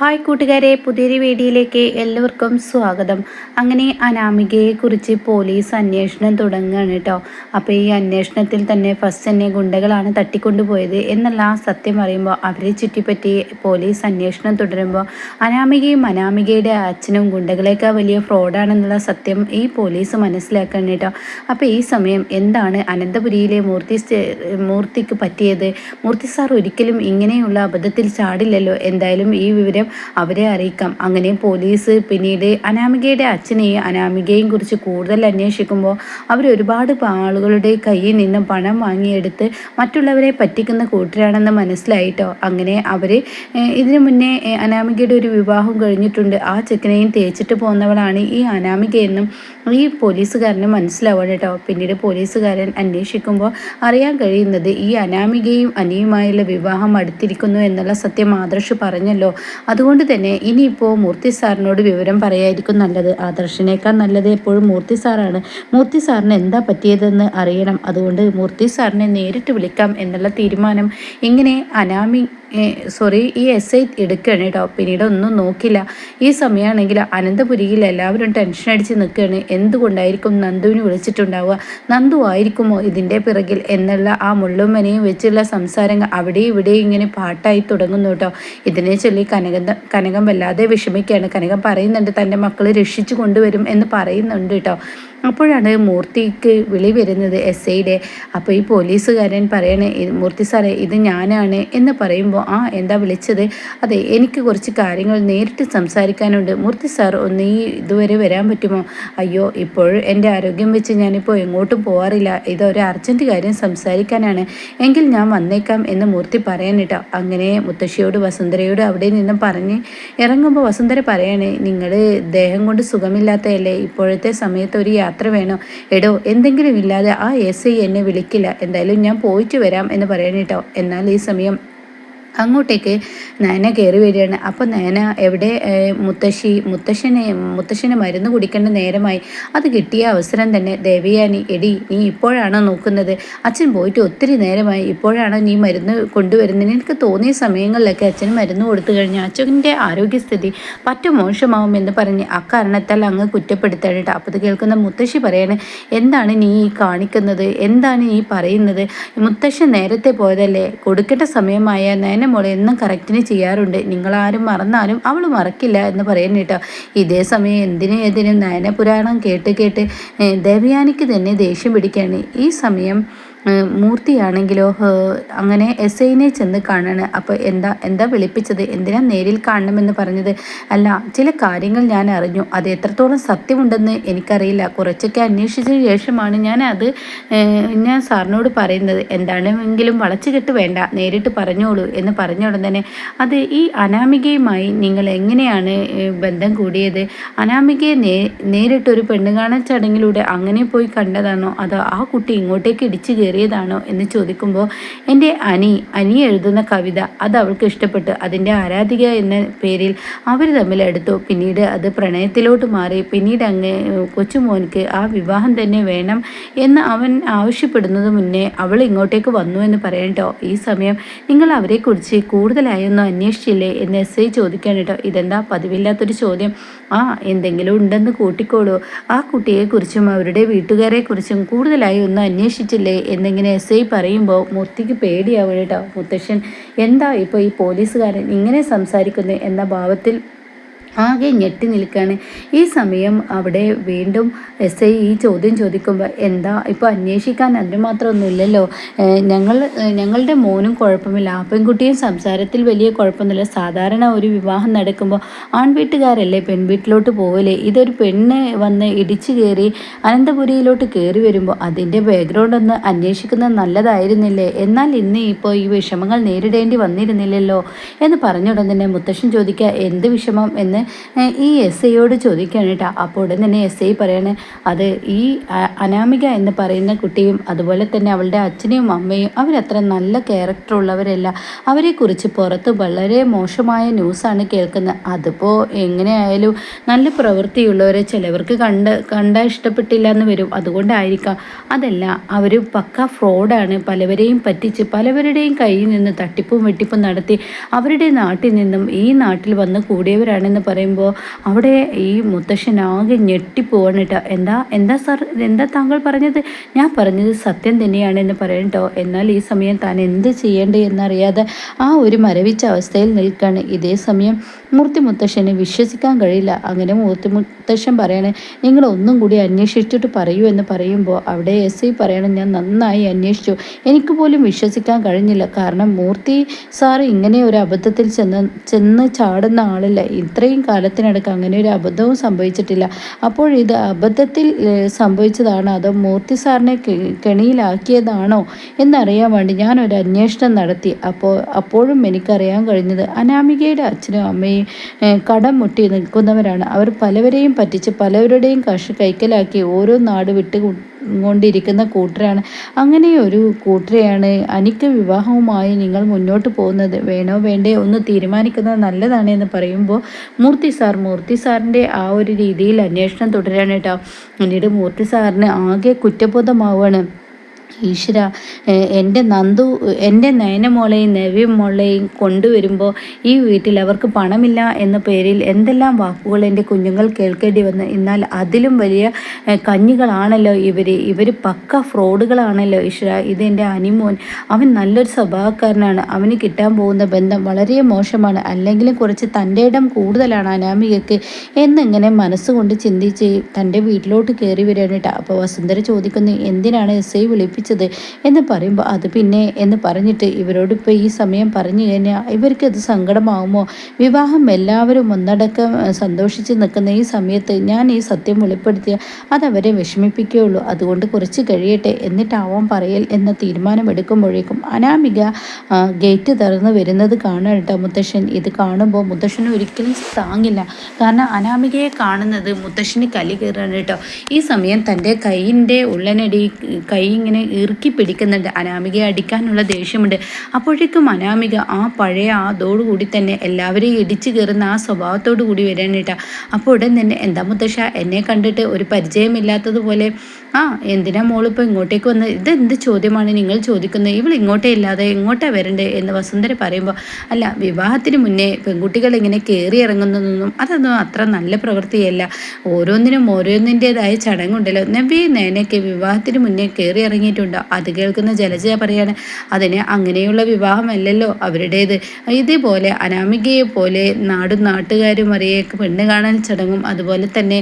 Hi കൂട്ടുകാരെ പുതിയൊരു വീഡിയോയിലേക്ക് എല്ലാവർക്കും സ്വാഗതം. അങ്ങനെ അനാമികയെക്കുറിച്ച് പോലീസ് അന്വേഷണം തുടങ്ങുകയാണ് കേട്ടോ. അപ്പോൾ ഈ അന്വേഷണത്തിൽ തന്നെ ഫസ്റ്റ് തന്നെ ഗുണ്ടകളാണ് തട്ടിക്കൊണ്ടുപോയത് എന്നുള്ള ആ സത്യം പറയുമ്പോൾ അവരെ ചുറ്റിപ്പറ്റി പോലീസ് അന്വേഷണം തുടരുമ്പോൾ അനാമികയും അനാമികയുടെ അച്ഛനും ഗുണ്ടകളേക്കാൾ വലിയ ഫ്രോഡാണെന്നുള്ള സത്യം ഈ പോലീസ് മനസ്സിലാക്കണം കേട്ടോ. അപ്പോൾ ഈ സമയം എന്താണ് അനന്തപുരിയിലെ മൂർത്തി മൂർത്തിക്ക് പറ്റിയത്? മൂർത്തി സാർ ഒരിക്കലും ഇങ്ങനെയുള്ള അബദ്ധത്തിൽ ചാടില്ലല്ലോ. എന്തായാലും ഈ വിവരം അവരെ അറിയിക്കാം. അങ്ങനെ പോലീസ് പിന്നീട് അനാമികയുടെ അച്ഛനെയും അനാമികയെയും കുറിച്ച് കൂടുതൽ അന്വേഷിക്കുമ്പോൾ അവർ ഒരുപാട് ആളുകളുടെ കയ്യിൽ നിന്നും പണം വാങ്ങിയെടുത്ത് മറ്റുള്ളവരെ പറ്റിക്കുന്ന കൂട്ടരാണെന്ന് മനസ്സിലായിട്ടോ? അങ്ങനെ അവർ ഇതിനു മുന്നേ അനാമികയുടെ ഒരു വിവാഹം കഴിഞ്ഞിട്ടുണ്ട്. ആ ചെക്കനെയും തേച്ചിട്ട് പോകുന്നവളാണ് ഈ അനാമികയെന്നും ഈ പോലീസുകാരന് മനസ്സിലാവണം കേട്ടോ. പിന്നീട് പോലീസുകാരൻ അന്വേഷിക്കുമ്പോൾ അറിയാൻ കഴിയുന്നത് ഈ അനാമികയും അനിയുമായുള്ള വിവാഹം അടുത്തിരിക്കുന്നു എന്നുള്ള സത്യം ആദർശ് പറഞ്ഞല്ലോ. അതുകൊണ്ട് തന്നെ ഇനിയിപ്പോൾ മൂർത്തി സാറിനോട് വിവരം പറയായിരിക്കും നല്ലത്. ആദർശിനേക്കാൾ നല്ലത് എപ്പോഴും മൂർത്തി സാറാണ്. മൂർത്തി സാറിന് എന്താ പറ്റിയതെന്ന് അറിയണം. അതുകൊണ്ട് മൂർത്തി സാറിനെ നേരിട്ട് വിളിക്കാം എന്നുള്ള തീരുമാനം ഇങ്ങനെ അനാമി സോറി ഈ എസ് ഐ എടുക്കുകയാണ് കേട്ടോ പിന്നീട് ഒന്നും നോക്കില്ല. ഈ സമയമാണെങ്കിൽ അനന്തപുരിയിൽ എല്ലാവരും ടെൻഷൻ അടിച്ച് നിൽക്കുകയാണ് എന്തുകൊണ്ടായിരിക്കും നന്ദുവിന് വിളിച്ചിട്ടുണ്ടാവുക? നന്ദു ആയിരിക്കുമോ ഇതിന്റെ പിറകിൽ എന്നുള്ള ആ മുള്ളുമനയും വെച്ചുള്ള സംസാരങ്ങൾ അവിടെയും ഇവിടെയും ഇങ്ങനെ പാട്ടായി തുടങ്ങുന്നു കേട്ടോ ഇതിനെ ചൊല്ലി കനകം കനകം വല്ലാതെ വിഷമിക്കുകയാണ്. കനകം പറയുന്നുണ്ട് തന്റെ മക്കളെ രക്ഷിച്ചു കൊണ്ടുവരും എന്ന് പറയുന്നുണ്ട് കേട്ടോ അപ്പോഴാണ് മൂർത്തിക്ക് വിളി വരുന്നത് എസ് ഐയുടെ. അപ്പോൾ ഈ പോലീസുകാരൻ പറയണേ മൂർത്തി സാറേ ഇത് ഞാനാണ് എന്ന് പറയുമ്പോൾ ആ എന്താ വിളിച്ചത്? അതെ എനിക്ക് കുറച്ച് കാര്യങ്ങൾ നേരിട്ട് സംസാരിക്കാനുണ്ട്. മൂർത്തി സാർ ഒന്ന് ഈ ഇതുവരെ വരാൻ പറ്റുമോ? അയ്യോ ഇപ്പോൾ എന്റെ ആരോഗ്യം വെച്ച് ഞാനിപ്പോൾ എങ്ങോട്ടും പോകാറില്ല ഇതൊരു അർജന്റ് കാര്യം സംസാരിക്കാനാണ്. എങ്കിൽ ഞാൻ വന്നേക്കാം എന്ന് മൂർത്തി പറയാനിട്ടോ അങ്ങനെ മുത്തശ്ശിയോട് വസുന്ധരയോട് അവിടെ നിന്നും പറഞ്ഞ് ഇറങ്ങുമ്പോൾ വസുന്ധര പറയണേ നിങ്ങൾ ദേഹം കൊണ്ട് സുഖമില്ലാത്തതല്ലേ ഇപ്പോഴത്തെ സമയത്ത് ഒരു യാത്ര വേണോ? എടോ എന്തെങ്കിലും ഇല്ലാതെ ആ എസ് ഐ എന്നെ വിളിക്കില്ല. എന്തായാലും ഞാൻ പോയിട്ട് വരാം എന്ന് പറയണേട്ടോ. എന്നാൽ ഈ സമയം അങ്ങോട്ടേക്ക് നയന കയറി വരികയാണ്. അപ്പോൾ നയന എവിടെ മുത്തശ്ശി മുത്തശ്ശനെ മുത്തശ്ശനെ മരുന്ന് കുടിക്കേണ്ട നേരമായി. അത് കിട്ടിയ അവസരം തന്നെ. ദേവിയാനി എടി നീ ഇപ്പോഴാണോ നോക്കുന്നത്? അച്ഛൻ പോയിട്ട് ഒത്തിരി നേരമായി. ഇപ്പോഴാണോ നീ മരുന്ന് കൊണ്ടുവരുന്നതിന് എനിക്ക് തോന്നിയ സമയങ്ങളിലൊക്കെ അച്ഛൻ മരുന്ന് കൊടുത്തു കഴിഞ്ഞാൽ അച്ഛന്റെ ആരോഗ്യസ്ഥിതി പറ്റ മോശമാവുമെന്ന് പറഞ്ഞ് അക്കാരണത്താൽ അങ്ങ് കുറ്റപ്പെടുത്താനായിട്ട് അപ്പോൾ അത് കേൾക്കുന്ന മുത്തശ്ശി പറയാണ് എന്താണ് നീ ഈ കാണിക്കുന്നത്? എന്താണ് നീ പറയുന്നത്? മുത്തശ്ശൻ നേരത്തെ പോയതല്ലേ? കൊടുക്കേണ്ട സമയമായ നയന മോളെ എന്നും കറക്റ്റിന് ചെയ്യാറുണ്ട്. നിങ്ങളാരും മറന്നാലും അവൾ മറക്കില്ല എന്ന് പറയുന്നു കേട്ടോ. ഇതേ സമയം എന്തിനും ഏതിനും നയനപുരാണം കേട്ട് കേട്ട് ദേവയാനിക്ക് തന്നെ ദേഷ്യം പിടിക്കുകയാണ് ഈ സമയം മൂർത്തിയാണെങ്കിലോ അങ്ങനെ എസ് ഐനെ ചെന്ന് കാണാണ്. അപ്പോൾ എന്താ എന്താ വിളിപ്പിച്ചത്? എന്തിനാ നേരിൽ കാണണമെന്ന് പറഞ്ഞത്? അല്ല ചില കാര്യങ്ങൾ ഞാൻ അറിഞ്ഞു. അത് എത്രത്തോളം സത്യമുണ്ടെന്ന് എനിക്കറിയില്ല. കുറച്ചൊക്കെ അന്വേഷിച്ചതിന് ശേഷമാണ് ഞാൻ അത് ഞാൻ സാറിനോട് പറയുന്നത്. എന്താണെങ്കിലും വളച്ചു കെട്ട് വേണ്ട. നേരിട്ട് പറഞ്ഞോളൂ എന്ന് പറഞ്ഞ തന്നെ. അത് ഈ അനാമികയുമായി നിങ്ങൾ എങ്ങനെയാണ് ബന്ധം കൂടിയത്? അനാമികയെ നേ നേരിട്ടൊരു പെണ്ണുകാണൽ ചടങ്ങിലൂടെ അങ്ങനെ പോയി കണ്ടതാണോ? അതോ ആ കുട്ടി ഇങ്ങോട്ടേക്ക് ഇടിച്ചു കയറിയതാണോ എന്ന് ചോദിക്കുമ്പോൾ എന്റെ അനി അനി എഴുതുന്ന കവിത അത് അവൾക്ക് ഇഷ്ടപ്പെട്ട്. അതിന്റെ ആരാധിക എന്ന പേരിൽ അവർ തമ്മിൽ എടുത്തു പിന്നീട് അത് പ്രണയത്തിലോട്ട് മാറി. പിന്നീട് അങ്ങ് കൊച്ചുമോനിക്ക് ആ വിവാഹം തന്നെ വേണം എന്ന് അവൻ ആവശ്യപ്പെടുന്നത് മുന്നേ അവൾ ഇങ്ങോട്ടേക്ക് വന്നു എന്ന് പറയട്ടോ ഈ സമയം നിങ്ങൾ അവരെക്കുറിച്ച് കൂടുതലായൊന്നും അന്വേഷിച്ചില്ലേ എന്ന് എസ് ഐ ചോദിക്കാൻ കേട്ടോ ഇതെന്താ പതിവില്ലാത്തൊരു ചോദ്യം? ആ എന്തെങ്കിലും ഉണ്ടെന്ന് കൂട്ടിക്കോളൂ. ആ കുട്ടിയെക്കുറിച്ചും അവരുടെ വീട്ടുകാരെക്കുറിച്ചും കൂടുതലായി ഒന്നും അന്വേഷിച്ചില്ലേ എന്നിങ്ങനെ എസ് ഐ പറയുമ്പോൾ മുത്തിക്ക് പേടിയാവും കേട്ടോ. മുത്തശ്ശൻ എന്താ ഇപ്പോൾ ഈ പോലീസുകാരൻ ഇങ്ങനെ സംസാരിക്കുന്നത്? എന്ന ഭാവത്തിൽ ആകെ ഞെട്ടി നിൽക്കുകയാണ് ഈ സമയം അവിടെ വീണ്ടും എസ് ഐ ഈ ചോദ്യം ചോദിക്കുമ്പോൾ എന്താ? ഇപ്പോൾ അന്വേഷിക്കാൻ അതിനുമാത്രമൊന്നുമില്ലല്ലോ ഞങ്ങൾ ഞങ്ങളുടെ മോനും കുഴപ്പമില്ല. ആ പെൺകുട്ടിയും സംസാരത്തിൽ വലിയ കുഴപ്പമൊന്നുമില്ല. സാധാരണ ഒരു വിവാഹം നടക്കുമ്പോൾ ആൺവീട്ടുകാരല്ലേ പെൺവീട്ടിലോട്ട് പോകലേ ഇതൊരു പെണ്ണ് വന്ന് ഇടിച്ചു കയറി അനന്തപുരിയിലോട്ട് കയറി വരുമ്പോൾ അതിന്റെ ബാക്ക്ഗ്രൗണ്ട് ഒന്ന് അന്വേഷിക്കുന്നത് നല്ലതായിരുന്നില്ലേ? എന്നാൽ ഇന്ന് ഇപ്പോൾ ഈ വിഷമങ്ങൾ നേരിടേണ്ടി വന്നിരുന്നില്ലല്ലോ എന്ന് പറഞ്ഞുടൻ തന്നെ മുത്തശ്ശൻ ചോദിക്കുക എന്ത് വിഷമം? എന്ന് ഈ എസ് ഐയോട് ചോദിക്കുകയാണ് കേട്ടോ. അപ്പോൾ ഉടൻ തന്നെ എസ് ഐ പറയാണ് അത് ഈ അനാമിക എന്ന് പറയുന്ന കുട്ടിയും അതുപോലെ തന്നെ അവളുടെ അച്ഛനെയും അമ്മയും അവരത്ര നല്ല ക്യാരക്ടർ ഉള്ളവരല്ല. അവരെക്കുറിച്ച് പുറത്ത് വളരെ മോശമായ ന്യൂസാണ് കേൾക്കുന്നത്. അതിപ്പോൾ എങ്ങനെയായാലും നല്ല പ്രവൃത്തിയുള്ളവരെ ചിലവർക്ക് കണ്ട് കണ്ടാൽ ഇഷ്ടപ്പെട്ടില്ല എന്ന് വരും. അതുകൊണ്ടായിരിക്കാം. അതല്ല അവർ പക്ക ഫ്രോഡാണ് പലവരെയും പറ്റിച്ച് പലവരുടെയും കയ്യിൽ നിന്ന് തട്ടിപ്പും വെട്ടിപ്പും നടത്തി അവരുടെ നാട്ടിൽ നിന്നും ഈ നാട്ടിൽ വന്ന് കൂടിയവരാണെന്ന് പറയുമ്പോൾ അവിടെ ഈ മുത്തശ്ശൻ ആകെ ഞെട്ടിപ്പോവാണ് കേട്ടോ എന്താ എന്താ സാർ എന്താ താങ്കൾ പറഞ്ഞത്? ഞാൻ പറഞ്ഞത് സത്യം തന്നെയാണ് എന്ന് പറയണം കേട്ടോ എന്നാൽ ഈ സമയം താൻ എന്ത് ചെയ്യേണ്ടേ എന്നറിയാതെ ആ ഒരു മരവിച്ച അവസ്ഥയിൽ നിൽക്കുകയാണ് ഇതേ സമയം മൂർത്തി മുത്തശ്ശനെ വിശ്വസിക്കാൻ കഴിയില്ല. അങ്ങനെ മൂർത്തി മുത്തശ്ശൻ പറയണേ നിങ്ങൾ ഒന്നും കൂടി അന്വേഷിച്ചിട്ട് പറയൂ എന്ന് പറയുമ്പോൾ അവിടെ എസ് ഐ പറയണം ഞാൻ നന്നായി അന്വേഷിച്ചു. എനിക്ക് പോലും വിശ്വസിക്കാൻ കഴിഞ്ഞില്ല. കാരണം മൂർത്തി സാർ ഇങ്ങനെ ഒരു അബദ്ധത്തിൽ ചെന്ന് ചെന്ന് ചാടുന്ന ആളല്ല. ഇത്രയും കാലത്തിനടക്ക് അങ്ങനെ ഒരു അബദ്ധവും സംഭവിച്ചിട്ടില്ല. അപ്പോൾ ഇത് അബദ്ധത്തിൽ സംഭവിച്ചതാണോ? അതോ മൂർത്തി സാറിനെ കെണിയിലാക്കിയതാണോ? എന്നറിയാൻ വേണ്ടി ഞാൻ ഒരു അന്വേഷണം നടത്തി. അപ്പോൾ അപ്പോഴും എനിക്കറിയാൻ കഴിഞ്ഞത് അനാമികയുടെ അച്ഛനും അമ്മയും കടം മുട്ടി നിൽക്കുന്നവരാണ്. അവർ പലവരെയും പറ്റിച്ച് പലവരുടെയും കഷ കൈക്കലാക്കി ഓരോ നാട് വിട്ട് കൊണ്ടിരിക്കുന്ന കൂട്ടരാണ്. അങ്ങനെ ഒരു കൂട്ടരെയാണ് അനിക്ക് വിവാഹവുമായി നിങ്ങൾ മുന്നോട്ട് പോകുന്നത്. വേണോ വേണ്ടേ ഒന്ന് തീരുമാനിക്കുന്നത് നല്ലതാണ് എന്ന് പറയുമ്പോൾ മൂർത്തി സാർ മൂർത്തി സാറിന്റെ ആ ഒരു രീതിയിൽ അന്വേഷണം തുടരാണ് കേട്ടോ. പിന്നീട് മൂർത്തി സാറിന് ആകെ കുറ്റബോധമാവുകയാണ്. ഈശ്വര എന്റെ നന്ദു എന്റെ നയനമോളെയും നവ്യമോളെയും കൊണ്ടുവരുമ്പോൾ ഈ വീട്ടിൽ അവർക്ക് പണമില്ല എന്ന പേരിൽ എന്തെല്ലാം വാക്കുകൾ എന്റെ കുഞ്ഞുങ്ങൾ കേൾക്കേണ്ടി വന്നു എന്നാൽ അതിലും വലിയ കഞ്ഞികളാണല്ലോ ഇവർ ഇവർ പക്ക ഫ്രോഡുകളാണല്ലോ ഈശ്വര. ഇത് എന്റെ അനിമോൻ. അവൻ നല്ലൊരു സ്വഭാവക്കാരനാണ്. അവന് കിട്ടാൻ പോകുന്ന ബന്ധം വളരെ മോശമാണ്. അല്ലെങ്കിലും കുറച്ച് തന്റെ ഇടം കൂടുതലാണ് അനാമികയ്ക്ക് എന്നിങ്ങനെ മനസ്സുകൊണ്ട് ചിന്തിച്ച് തന്റെ വീട്ടിലോട്ട് കയറി വരാനായിട്ട് അപ്പോൾ വസുന്ധര ചോദിക്കുന്നു എന്തിനാണ് എസ് ഐ വിളിപ്പിച്ചത് എന്ന് പറയുമ്പോൾ അത് പിന്നെ എന്ന് പറഞ്ഞിട്ട് ഇവരോട് ഇപ്പോൾ ഈ സമയം പറഞ്ഞു കഴിഞ്ഞാൽ ഇവർക്കത് സങ്കടമാവുമോ? വിവാഹം എല്ലാവരും ഒന്നടക്കം സന്തോഷിച്ച് നിൽക്കുന്ന ഈ സമയത്ത് ഞാൻ ഈ സത്യം വെളിപ്പെടുത്തിയ അതവരെ വിഷമിപ്പിക്കുകയുള്ളൂ. അതുകൊണ്ട് കുറച്ച് കഴിയട്ടെ എന്നിട്ടാവാം പറയൽ എന്ന തീരുമാനമെടുക്കുമ്പോഴേക്കും അനാമിക ഗേറ്റ് തുറന്ന് വരുന്നത് കാണാൻ കേട്ടോ മുത്തശ്ശൻ. ഇത് കാണുമ്പോൾ മുത്തശ്ശന് ഒരിക്കലും താങ്ങില്ല. കാരണം അനാമികയെ കാണുന്നത് മുത്തശ്ശന് കലി കയറാണ് കേട്ടോ. ഈ സമയം തന്റെ കൈയിന്റെ ഉള്ളനടി കൈ ഇങ്ങനെ ഇറുക്കി പിടിക്കുന്നുണ്ട്. അനാമികയെ അടിക്കാനുള്ള ദേഷ്യമുണ്ട്. അപ്പോഴേക്കും അനാമിക ആ പഴയ അതോടുകൂടി തന്നെ എല്ലാവരെയും ഇടിച്ചു കയറുന്ന ആ സ്വഭാവത്തോടു കൂടി വരാനിട്ട അപ്പോൾ ഉടൻ തന്നെ എന്താ മുത്തശ്ശ എന്നെ കണ്ടിട്ട് ഒരു പരിചയമില്ലാത്തതുപോലെ ആ എന്തിനാ മോളിപ്പോൾ ഇങ്ങോട്ടേക്ക് വന്ന്? ഇത് എന്ത് ചോദ്യമാണ് നിങ്ങൾ ചോദിക്കുന്നത്? ഇവൾ ഇങ്ങോട്ടേ ഇല്ലാതെ എങ്ങോട്ടാ വരണ്ടേ എന്ന് വസുന്ധര പറയുമ്പോൾ അല്ല വിവാഹത്തിന് മുന്നേ പെൺകുട്ടികൾ ഇങ്ങനെ കയറി ഇറങ്ങുന്നതൊന്നും അതൊന്നും അത്ര നല്ല പ്രവൃത്തിയല്ല. ഓരോന്നിനും ഓരോന്നിന്റെതായ ചടങ്ങുണ്ടല്ലോ. നബി നേനയ്ക്ക് വിവാഹത്തിന് മുന്നേ കയറി ഇറങ്ങിയിട്ടുണ്ടോ അത് കേൾക്കുന്ന ജലജ പറയാണ് അതിന് അങ്ങനെയുള്ള വിവാഹമല്ലല്ലോ അവരുടേത്. ഇതേപോലെ അനാമികയെ പോലെ നാടും നാട്ടുകാരും അറിയേക്ക് പെണ്ണ് കാണൽ ചടങ്ങും അതുപോലെ തന്നെ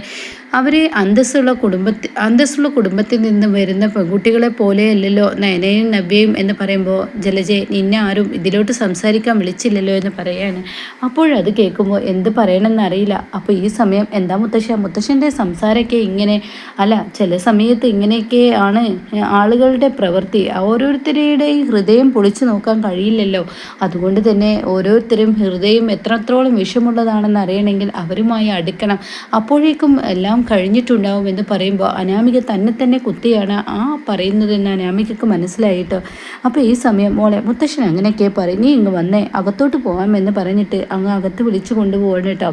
അവരെ അന്തസ്സുള്ള കുടുംബത്തിൽ അന്തസ്സുള്ള കുടുംബത്തിൽ നിന്ന് വരുന്ന പെൺകുട്ടികളെ പോലെയല്ലല്ലോ നയനയും നവ്യയും എന്ന് പറയുമ്പോൾ ജലജെ നിന്നെ ആരും ഇതിലോട്ട് സംസാരിക്കാൻ വിളിച്ചില്ലല്ലോ എന്ന് പറയാണ്. അപ്പോഴത് കേൾക്കുമ്പോൾ എന്ത് പറയണമെന്ന് അറിയില്ല. അപ്പോൾ ഈ സമയം എന്താ മുത്തശ്ശ? മുത്തശ്ശന്റെ സംസാരമൊക്കെ ഇങ്ങനെ അല്ല ചില സമയത്ത് ഇങ്ങനെയൊക്കെ ആണ് ആളുകളുടെ പ്രവൃത്തി. ഓരോരുത്തരുടെയും ഹൃദയം പൊളിച്ചു നോക്കാൻ കഴിയില്ലല്ലോ. അതുകൊണ്ട് തന്നെ ഓരോരുത്തരും ഹൃദയം എത്രത്തോളം വിഷമുള്ളതാണെന്ന് അറിയണമെങ്കിൽ അവരുമായി അടുക്കണം. അപ്പോഴേക്കും എല്ലാം കഴിഞ്ഞിട്ടുണ്ടാവും എന്ന് പറയുമ്പോൾ അനാമിക തന്നെ തന്നെ കുത്തിയാണ് ആ പറയുന്നതെന്ന് അനാമികക്ക് മനസ്സിലായിട്ട്. അപ്പോൾ ഈ സമയം മോളെ മുത്തശ്ശൻ അങ്ങനെയൊക്കെ പറയും നീ ഇങ്ങ് വന്നേ അകത്തോട്ട് പോകാമെന്ന് പറഞ്ഞിട്ട് അങ്ങ് അകത്ത് വിളിച്ചു കൊണ്ടുപോകണം കേട്ടോ.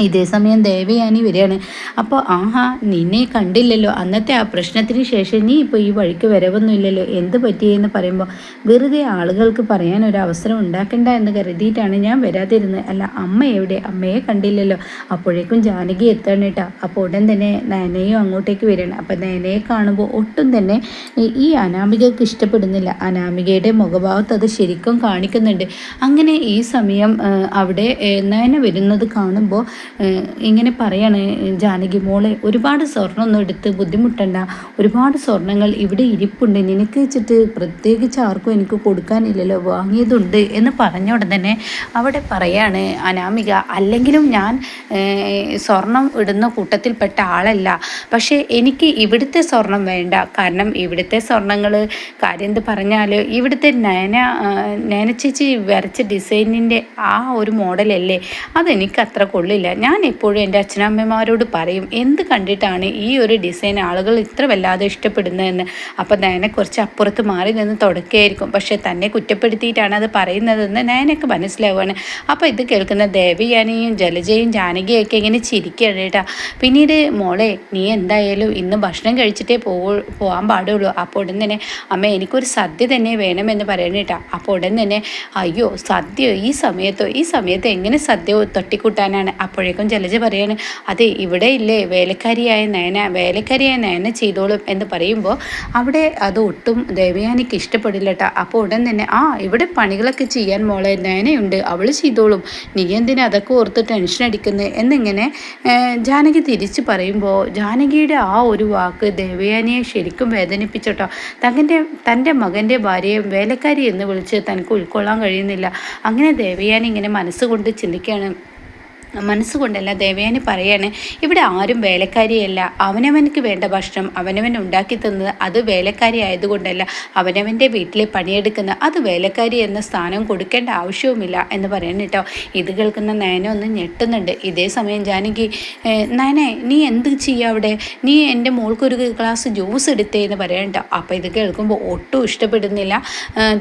ഇതേ സമയം ദേവയാനി വരികയാണ്. അപ്പോൾ ആഹാ നിന്നെ കണ്ടില്ലല്ലോ. അന്നത്തെ ആ പ്രശ്നത്തിന് ശേഷം നീ ഇപ്പോൾ ഈ വഴിക്ക് വരവൊന്നുമില്ലല്ലോ എന്ത് പറ്റിയെന്ന് പറയുമ്പോൾ വെറുതെ ആളുകൾക്ക് പറയാൻ ഒരു അവസരം ഉണ്ടാക്കണ്ട എന്ന് കരുതിയിട്ടാണ് ഞാൻ വരാതിരുന്നത്. അല്ല അമ്മ എവിടെ? അമ്മയെ കണ്ടില്ലല്ലോ. അപ്പോഴേക്കും ജാനകി എത്തണം കേട്ടോ അപ്പോൾ ഉടൻ തന്നെ നയനയും അങ്ങോട്ടേക്ക് വരികയാണ്. അപ്പോൾ നയനയെ കാണുമ്പോൾ ഒട്ടും തന്നെ ഈ- അനാമികക്ക് ഇഷ്ടപ്പെടുന്നില്ല. അനാമികയുടെ മുഖഭാവത്ത് അത് ശരിക്കും കാണിക്കുന്നുണ്ട്. അങ്ങനെ ഈ സമയം അവിടെ നയന വരുന്നത് കാണുമ്പോൾ ഇങ്ങനെ പറയാണ് ജാനകി മോളെ ഒരുപാട് സ്വർണമൊന്നും എടുത്ത് ബുദ്ധിമുട്ടണ്ട. ഒരുപാട് സ്വർണങ്ങൾ ഇവിടെ ഇരിപ്പുണ്ട്. നിനക്ക് വെച്ചിട്ട് പ്രത്യേകിച്ച് ആർക്കും എനിക്ക് കൊടുക്കാനില്ലല്ലോ. വാങ്ങിയതുണ്ട്. എന്ന് പറഞ്ഞ തന്നെ അവിടെ പറയാണ് അനാമിക അല്ലെങ്കിലും ഞാൻ സ്വർണം ഇടുന്ന കൂട്ടത്തിൽപ്പെട്ട ആളല്ല. പക്ഷേ എനിക്ക് ഇവിടുത്തെ സ്വർണം വേണ്ട. കാരണം ഇവിടുത്തെ സ്വർണങ്ങൾ കാര്യം എന്ത് പറഞ്ഞാൽ ഇവിടുത്തെ നയന നയനച്ചേച്ചി നയന ചേച്ചി വരച്ച ഡിസൈനിന്റെ ആ ഒരു മോഡലല്ലേ? അതെനിക്ക് അത്ര കൊള്ളില്ല. ഞാൻ എപ്പോഴും എന്റെ അച്ഛനമ്മമാരോട് പറയും എന്ത് കണ്ടിട്ടാണ് ഈ ഒരു ഡിസൈൻ ആളുകൾ ഇത്ര വല്ലാതെ ഇഷ്ടപ്പെടുന്നതെന്ന്? അപ്പം നയനെ കുറച്ച് അപ്പുറത്ത് മാറി നിന്ന് തുടക്കുകയായിരിക്കും പക്ഷേ തന്നെ കുറ്റപ്പെടുത്തിയിട്ടാണ് അത് പറയുന്നതെന്ന് നയനൊക്കെ മനസ്സിലാവുകയാണ്. അപ്പോൾ ഇത് കേൾക്കുന്ന ദേവയാനിയും ജലജയും ജാനകിയൊക്കെ ഇങ്ങനെ ചിരിക്കുകയാണ് കേട്ടോ. പിന്നീട് മോളെ നീ എന്തായാലും ഇന്ന് ഭക്ഷണം കഴിച്ചിട്ടേ പോ പോകാൻ പാടുള്ളൂ. അപ്പോൾ ഉടൻ തന്നെ അമ്മ എനിക്കൊരു സദ്യ തന്നെ വേണമെന്ന് പറയണ കേട്ടോ. അപ്പോൾ ഉടൻ തന്നെ അയ്യോ സദ്യ ഈ സമയത്തോ? ഈ സമയത്ത് എങ്ങനെ സദ്യ തട്ടിക്കൂട്ടാനാണ്? അപ്പോഴേക്കും ജലജ പറയാണ് അതെ ഇവിടെ ഇല്ലേ വേലക്കാരിയായ നയന വേലക്കാരിയായ നയന ചെയ്തോളും എന്ന് പറയുമ്പോൾ അവിടെ അത് ഒട്ടും ദേവയാനിക്ക് ഇഷ്ടപ്പെടില്ല കേട്ടോ അപ്പോൾ ഉടൻ തന്നെ ആ ഇവിടെ പണികളൊക്കെ ചെയ്യാൻ മോളെ നയനയുണ്ട് അവൾ ചെയ്തോളും. നീ എന്തിനാ അതൊക്കെ ഓർത്ത് ടെൻഷൻ അടിക്കുന്നത് എന്നിങ്ങനെ ജാനകി തിരിച്ച് പറയുമ്പോൾ ജാനകിയുടെ ആ ഒരു വാക്ക് ദേവയാനിയെ ശരിക്കും വേദനിപ്പിച്ചോട്ടോ. തകന്റെ തന്റെ മകന്റെ ഭാര്യയെ വേലക്കാരി എന്ന് വിളിച്ച് തനിക്ക് ഉൾക്കൊള്ളാൻ കഴിയുന്നില്ല. അങ്ങനെ ദേവയാനി ഇങ്ങനെ മനസ്സുകൊണ്ട് ചിന്തിക്കുകയാണ് മനസ്സുകൊണ്ടല്ല ദേവയാനി പറയാണ് ഇവിടെ ആരും വേലക്കാരിയല്ല. അവനവനക്ക് വേണ്ട ഭക്ഷണം അവനവൻ ഉണ്ടാക്കി തന്നത് അത് വേലക്കാരി ആയതുകൊണ്ടല്ല. അവനവന്റെ വീട്ടിലെ പണിയെടുക്കുന്ന അത് വേലക്കാരി എന്ന സ്ഥാനം കൊടുക്കേണ്ട ആവശ്യവുമില്ല എന്ന് പറയണം കേട്ടോ. ഇത് കേൾക്കുന്ന നയന ഒന്ന് ഞെട്ടുന്നുണ്ട്. ഇതേ സമയം ജാനകി നയനെ നീ എന്ത് ചെയ്യുക അവിടെ? നീ എന്റെ മോൾക്കൊരു ഗ്ലാസ് ജ്യൂസ് എടുത്തേ എന്ന് പറയാൻ കേട്ടോ. അപ്പോൾ ഇത് കേൾക്കുമ്പോൾ ഒട്ടും ഇഷ്ടപ്പെടുന്നില്ല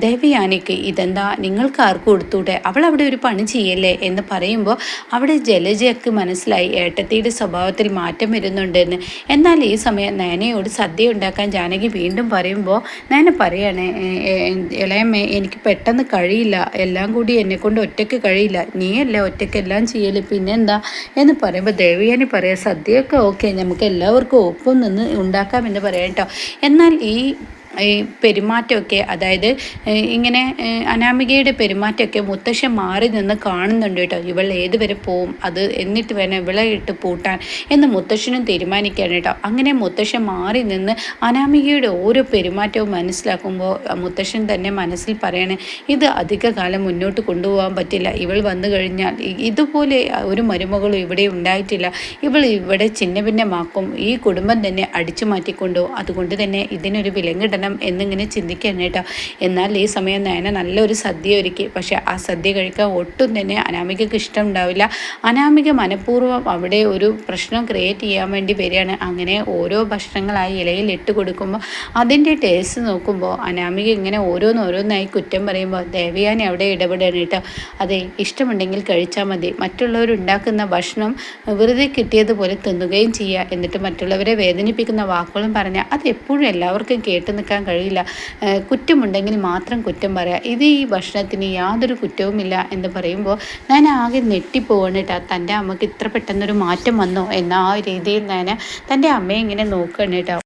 ദേവയാനിക്ക്. ഇതെന്താ? നിങ്ങൾക്ക് ആർക്കും കൊടുത്തൂടെ അവൾ അവിടെ ഒരു പണി ചെയ്യല്ലേ? എന്ന് പറയുമ്പോൾ അവിടെ ജലജയ്ക്ക് മനസ്സിലായി ഏട്ടത്തിയുടെ സ്വഭാവത്തിൽ മാറ്റം വരുന്നുണ്ടെന്ന്. എന്നാൽ ഈ സമയം നയനയോട് സദ്യ ഉണ്ടാക്കാൻ ജാനകി വീണ്ടും പറയുമ്പോൾ നയന പറയാണ് ഇളയമ്മേ എനിക്ക് പെട്ടെന്ന് കഴിയില്ല. എല്ലാം കൂടി എന്നെ കൊണ്ട് ഒറ്റയ്ക്ക് കഴിയില്ല. നീയല്ല ഒറ്റയ്ക്ക് എല്ലാം ചെയ്യൽ പിന്നെന്താ? എന്ന് പറയുമ്പോൾ ദേവിയാനി പറയാം സദ്യയൊക്കെ ഓക്കെ നമുക്ക് എല്ലാവർക്കും ഒപ്പം നിന്ന് ഉണ്ടാക്കാമെന്ന് പറയാം കേട്ടോ എന്നാൽ ഈ ഈ പെരുമാറ്റമൊക്കെ അതായത് ഇങ്ങനെ അനാമികയുടെ പെരുമാറ്റമൊക്കെ മുത്തശ്ശൻ മാറി നിന്ന് കാണുന്നുണ്ട് കേട്ടോ. ഇവൾ ഏതുവരെ പോവും അത് എന്നിട്ട് വേണം ഇവളെ ഇട്ട് പൂട്ടാൻ എന്ന് മുത്തശ്ശനും തീരുമാനിക്കുകയാണ് കേട്ടോ. അങ്ങനെ മുത്തശ്ശൻ മാറി നിന്ന് അനാമികയുടെ ഓരോ പെരുമാറ്റവും മനസ്സിലാക്കുമ്പോൾ മുത്തശ്ശൻ തന്നെ മനസ്സിൽ പറയണേ ഇത് അധികകാലം മുന്നോട്ട് കൊണ്ടുപോകാൻ പറ്റില്ല. ഇവൾ വന്നു കഴിഞ്ഞാൽ ഇതുപോലെ ഒരു മരുമകളും ഇവിടെ ഉണ്ടായിട്ടില്ല. ഇവൾ ഇവിടെ ചിന്ന ഭിന്നമാക്കും ഈ കുടുംബം തന്നെ അടിച്ചു മാറ്റിക്കൊണ്ടു. അതുകൊണ്ട് തന്നെ ഇതിനൊരു വിലങ്ങിടണം കിട്ടണം എന്നിങ്ങനെ ചിന്തിക്കുകയാണ് കേട്ടോ. എന്നാൽ ഈ സമയം നയന നല്ലൊരു സദ്യ ഒരുക്കി. പക്ഷെ ആ സദ്യ കഴിക്കാൻ ഒട്ടും തന്നെ അനാമികക്ക് ഇഷ്ടം ഉണ്ടാവില്ല അനാമിക മനഃപൂർവം അവിടെ ഒരു പ്രശ്നം ക്രിയേറ്റ് ചെയ്യാൻ വേണ്ടി വരികയാണ്. അങ്ങനെ ഓരോ ഭക്ഷണങ്ങളായി ഇലയിൽ ഇട്ട് കൊടുക്കുമ്പോൾ അതിന്റെ ടേസ്റ്റ് നോക്കുമ്പോൾ അനാമിക ഇങ്ങനെ ഓരോന്നോരോന്നായി കുറ്റം പറയുമ്പോൾ ദേവയാനി അവിടെ ഇടപെടുകയാണ് കേട്ടോ. അതെ ഇഷ്ടമുണ്ടെങ്കിൽ കഴിച്ചാൽ മതി. മറ്റുള്ളവരുണ്ടാക്കുന്ന ഭക്ഷണം വെറുതെ കിട്ടിയതുപോലെ തിന്നുകയും ചെയ്യുക. എന്നിട്ട് മറ്റുള്ളവരെ വേദനിപ്പിക്കുന്ന വാക്കുകളും പറഞ്ഞാൽ അത് എപ്പോഴും എല്ലാവർക്കും കേട്ട് കഴിയില്ല. കുറ്റമുണ്ടെങ്കിൽ മാത്രം കുറ്റം പറയാം. ഇത് ഈ ഭക്ഷണത്തിന് യാതൊരു കുറ്റവുമില്ല എന്ന് പറയുമ്പോൾ ഞാൻ ആകെ ഞെട്ടിപ്പോവാണ് കേട്ടോ. തന്റെ അമ്മയ്ക്ക് ഇത്ര പെട്ടെന്നൊരു മാറ്റം വന്നോ? എന്ന ആ രീതിയിൽ ഞാൻ തന്റെ അമ്മയെ ഇങ്ങനെ നോക്കുകയാണ് കേട്ടോ.